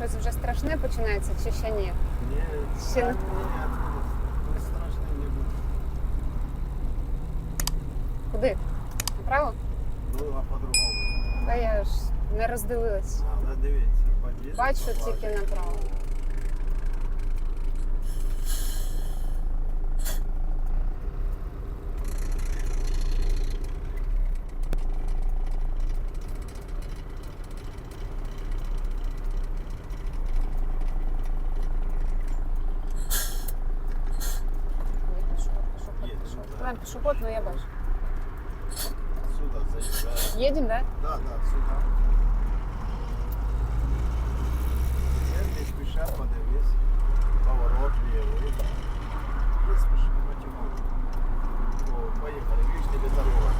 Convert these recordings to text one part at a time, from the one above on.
щось вже страшне починається чи ще ні? Ні, Ще ні, страшне не буде. Куди? Направо? Ну, а по-другому. Та я ж не роздивилась. А, дивіться. Бачу тільки направо. Є, пішоход. ну, да. Там пішоход, ну я бачу. Сюди заїжджає. Їдемо, да? Да, да, сюди. Я не спіша, подивись. Поворот лівий. Не спіши, потихоньку. О, поїхали, видиш, тебе дорога.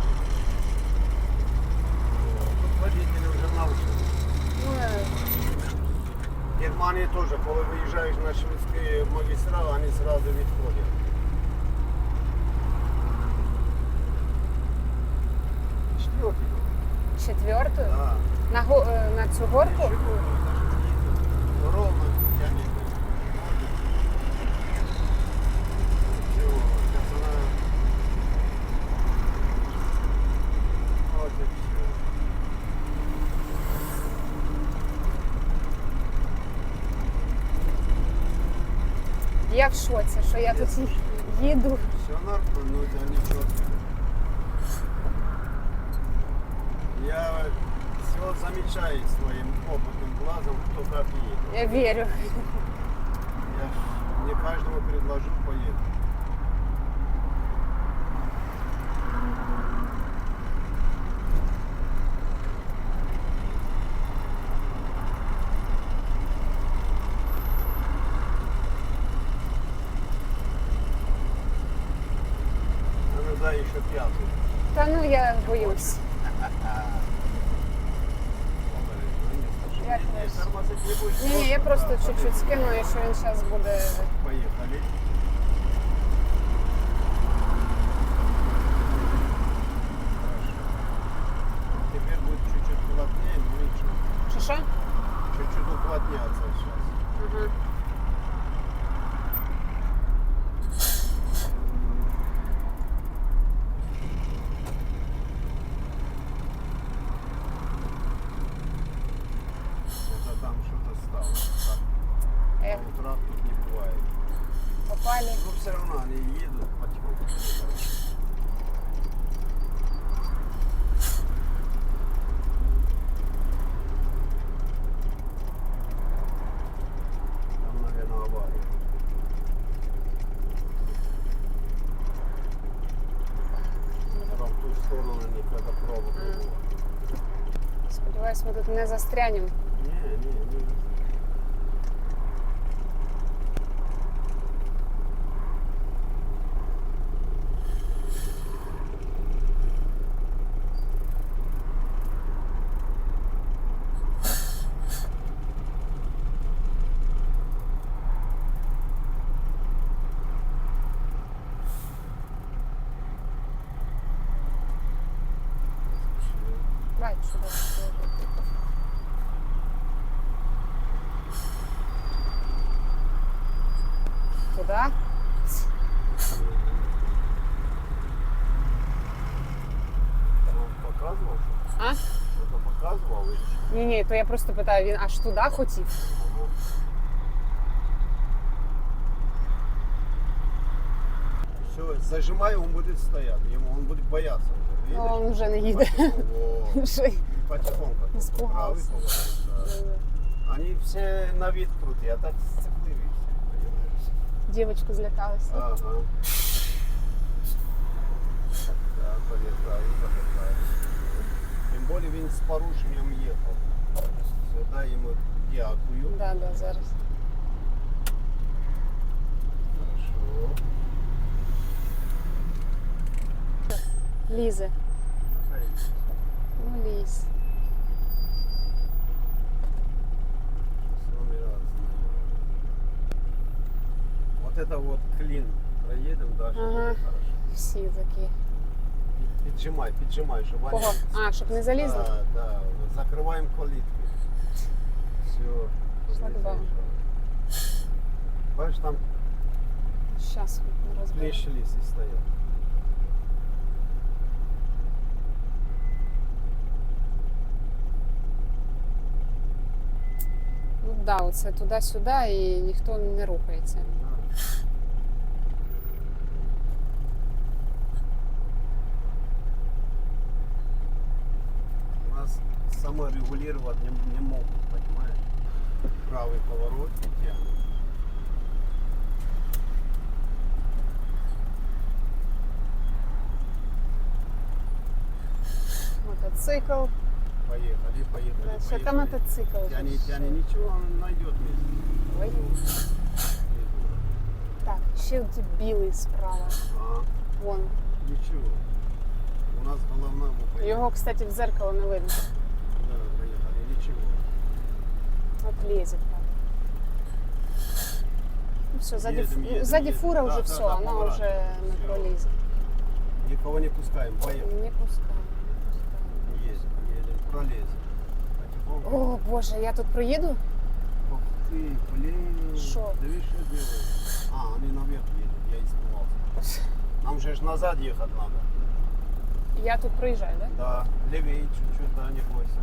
О, Тут водителі вже навчені. Ну, е, В Германії теж, коли виїжджаєш на швидкі магістрали, вони одразу відходять. Четверту? Да. На, го- е, на цю горку? Ровно тянет. Всего. Сейчас она... Вот и. Я в шоці, що я тут їду. Все нормально, ну да ничего. Я все замечаю своим опытным глазом, кто как едет. Я вірю. Я ж не каждому предложу. А ну пятую. Та ну я боюсь. Я Не, не, теж. тормозить не будешь. Ні, ні, я просто да, чуть-чуть скину, і що він зараз буде. Поехали. Хорошо. Теперь будет чуть-чуть плотнее, но ничего. Що що? Чуть-чуть уплотняться сейчас. Ага. Тут не застрянемо. Не, не, не. Бачу, бачу. Туди? Он показывал, что- А? что-то показывал или что? Ні, ні, то я просто питаю, він аж туди хотів. Все, зажимай, он будет стоять. Ему он будет бояться уже. Ну, Видишь? він вже не їде. Во. Вже й- Потихоньку. только Испугался. правый поворот, да. Они все на вид крутые, а так сцепливые все, понимаешь? Дівочку злякалася. Ага. Да, повертаю, повертаю. Тим більше він з порушенням їхав. Сюди йому дякую. Да, да, зараз. Хорошо. Лізе. Хай. Ну, лізь. Щас номера знаю. Вот это вот клин проедем даже. Ага. буде хорошо. Всі такі. Під- Піджимай, піджимай, щоб вони... Кого? А, щоб не залізли? Да, да. Закриваємо калітки. Все. Шлагбаум. Бачиш, там Щас розберу. клещі ліси стоять. Ну да, оце туди-сюди і ніхто не рухається. У нас саморегулировать не, не могут, понимаешь? Правый поворот не тянут. Мотоцикл. Поехали, поехали, Да, поехали. мотоцикл. Тяни, тяни, ничего, он найдет место. Ой. Так, ще от білий справа. А, Вон. ничего. У нас головна мы поехали. Його, кстати, в зеркало не видно. Да, поехали, ничего. От лезет. Ну все, сзади, Едем, едем, сзади едем. фура Да, уже да, все, да, она поворачивай. уже не Всё. пролезет. Никого не пускаем, поехали. Не пускаю, не пускаю. Едем, едем, пролезем. Потихоньку. О, Боже, я тут проїду? Ух ты, блин. Шо? Да видишь, что делают? А, они наверх едут, я испугался. Нам же ж назад ехать надо. Я тут проїжджаю, да? Да, левее чуть-чуть, да, не бойся.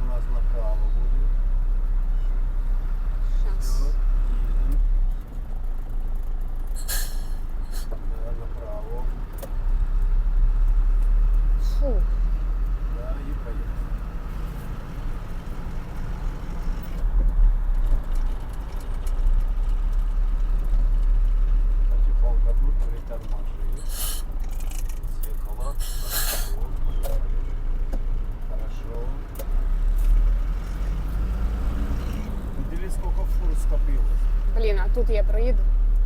У нас направо будет. Щас. тут я проїду.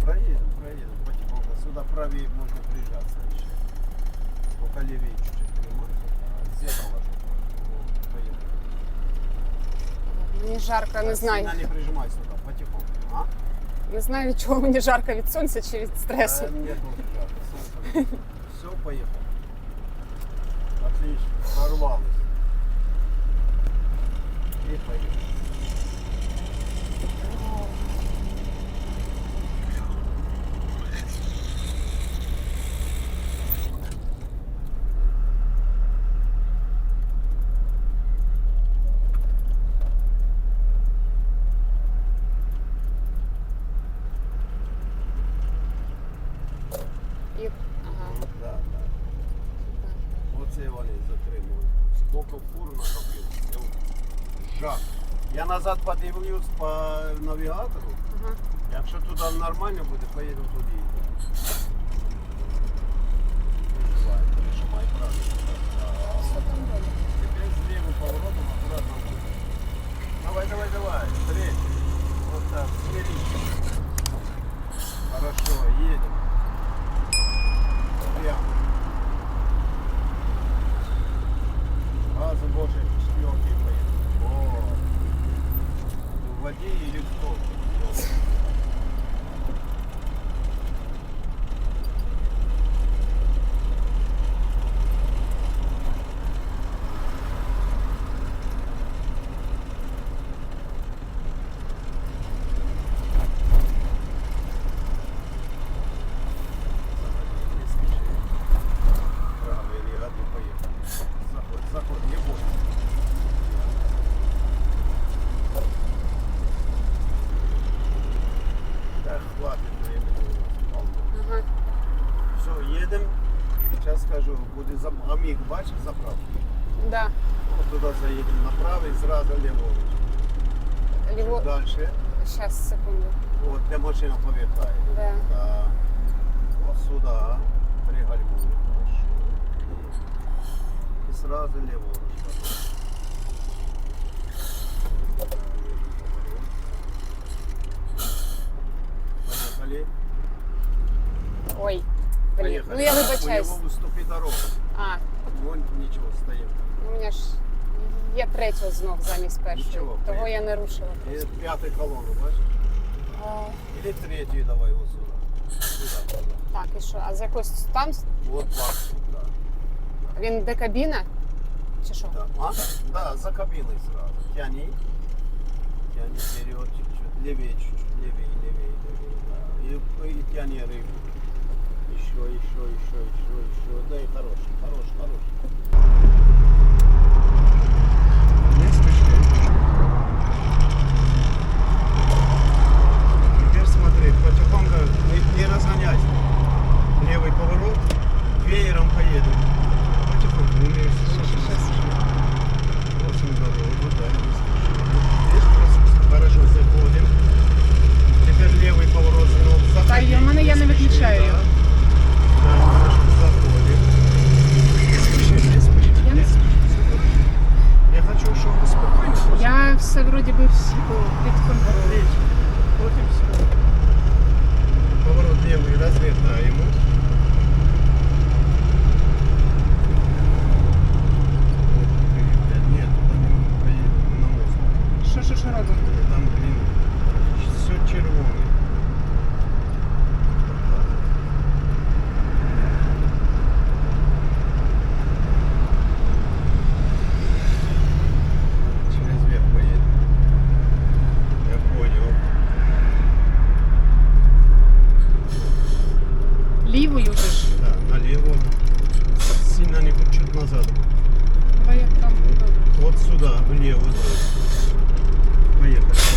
Проедем, проедем потихоньку. Сюда правее можно приезжаться еще. Только левее чуть-чуть прямой. А Зеркало же. Вот, поехали. Мені жарко, не Так, знаю. Сильно не прижимай сюда, потихоньку. А? Не знаю, від чого мені жарко від сонця чи від стресу. Да, мне тоже жарко. Все, поехали. Отлично, прорвалось. И поехали. Оце вони затримують. Скільки фур накопилось. Я от Жах. Я назад подивлюсь по навігатору. Ага. Якщо туди нормально буде, поїду туди. Переживай, пережимай правильно. Так. Що там буде? Теперь с левым поворотом аккуратно. Давай, давай, давай. Третий. Скажу, буде за Аміг, бачиш заправку? Да. Вот туда заедем направо и сразу лево. Ліво. Дальше. Щас, секунду. Вот где машина повертает. Да. Да. Вот сюда. Пригальмуй. Хорошо. И сразу леворуч. Поехали. Ой. Ну я вибачаюсь. По ступі дорогу. А. Вон ничего стає. У меня ж є третього знов замість першого. Нічого, Того приїде. я не рушила. Просто. І п'ятий колону. А... Или третью давай ось сюда. Сюди. Так, и что? А за какой там? Вот плакс, так. Да. Він де кабіна? Чи що? Так, а? Да, за кабіною зразу. Тяни. Тяни вперед чуть-чуть. Левее чуть-чуть. Левее, левее, левее. Да. И, и тяни рыбу еще, еще, еще, еще, еще. Да и хороший, хороший, хороший. назад. Поехали. Вот сюда, влево. Поехали.